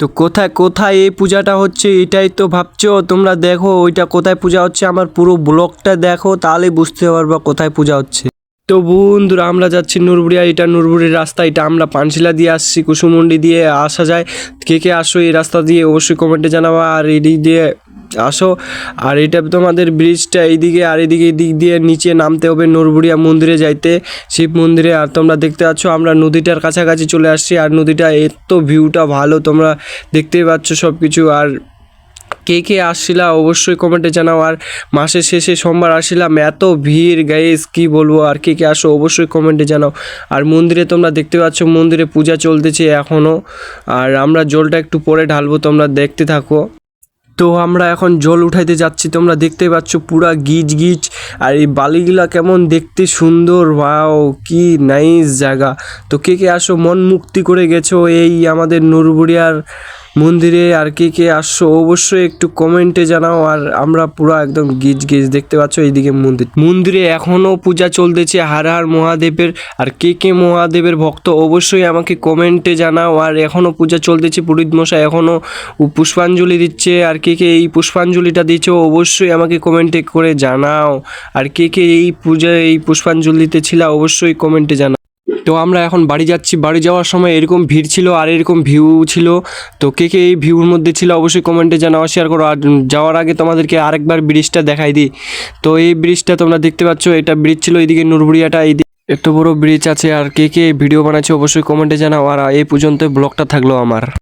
তো কোথায় কোথায় এই পূজাটা হচ্ছে এটাই তো ভাবছ? তোমরা দেখো ওইটা কোথায় পূজা হচ্ছে, আমার পুরো ব্লগটা দেখো তাহলে বুঝতে পারবা কোথায় পূজা হচ্ছে। তো বন্ধুরা, আমরা যাচ্ছি নুরবুড়িয়া, এটা নুরবুড়ির রাস্তা, এটা আমরা পানশিলা দিয়ে আসছি, কুসুমন্ডি দিয়ে আসা যায়। কে কে আসো এই রাস্তা দিয়ে অবশ্যই কমেন্টে জানাবা, আর এডি দিয়ে আসো। আর এটা তোমাদের ব্রিজটা এইদিকে আর এদিকে দিক দিয়ে নিচে নামতে হবে নুরবুড়িয়া মন্দিরে যাইতে। শিব মন্দিরে আর তোমরা দেখতে পাচ্ছ, আমরা নদীটার কাছাকাছি চলে আসছি। আর নদীটা এত ভিউটা ভালো, তোমরা দেখতেই পাচ্ছ সব কিছু আর কে কে আসছিলা অবশ্যই কমেন্টে জানাও। আর মাসের শেষে সোমবার আসছিলাম, এত ভিড় গাইস কি বলব? আর কে কে আসো অবশ্যই কমেন্টে জানাও। আর মন্দিরে তোমরা দেখতে পাচ্ছ, মন্দিরে পূজা চলতেছে এখনও আর আমরা জলটা একটু পরে ঢালবো, তোমরা দেখতে থাকো। তো আমরা এখন জল উঠাইতে যাচ্ছি। তোমরা দেখতে পাচ্ছ পুরা গিজ গিজ। আর এই বালিগুলা কেমন দেখতে সুন্দর। ওয়াও, কি নাইস জায়গা। তো কে কে আসো মন মুক্তি করে গেছো এই আমাদের নুরবুড়িয়ার মন্দিরে আর কে কে আসছো অবশ্যই একটু কমেন্টে জানাও আর আমরা পুরো একদম গিজ গিজ দেখতে পাচ্ছ এইদিকে মন্দির। মন্দিরে এখনও পূজা চলতেছে হার হার মহাদেবের আর কে কে মহাদেবের ভক্ত অবশ্যই আমাকে কমেন্টে জানাও আর এখনও পূজা চলতেছে পুরোহিত মশাই এখনও পুষ্পাঞ্জলি দিচ্ছে আর কে কে এই পুষ্পাঞ্জলিটা দিচ্ছে অবশ্যই আমাকে কমেন্টে করে জানাও। আর কে কে এই পূজা এই পুষ্পাঞ্জলিতে ছিল অবশ্যই কমেন্টে জানাও। তো আমরা এখন বাড়ি যাচ্ছি। বাড়ি যাওয়ার সময় এরকম ভিড় ছিল আর এরকম ভিউ ছিল। তো কে কে এই ভিউর মধ্যে ছিল অবশ্যই কমেন্টে জানাও শেয়ার করো। আর যাওয়ার আগে তোমাদেরকে আরেকবার ব্রিজটা দেখাই দিই। তো এই ব্রিজটা তোমরা দেখতে পাচ্ছ, এটা ব্রিজ ছিল এইদিকে নুরবুড়িয়াটা এইদিকে এত বড় ব্রিজ আছে আর কে কে ভিডিও বানাচ্ছে অবশ্যই কমেন্টে জানাও। আর এই পর্যন্ত ব্লগটা থাকল আমার।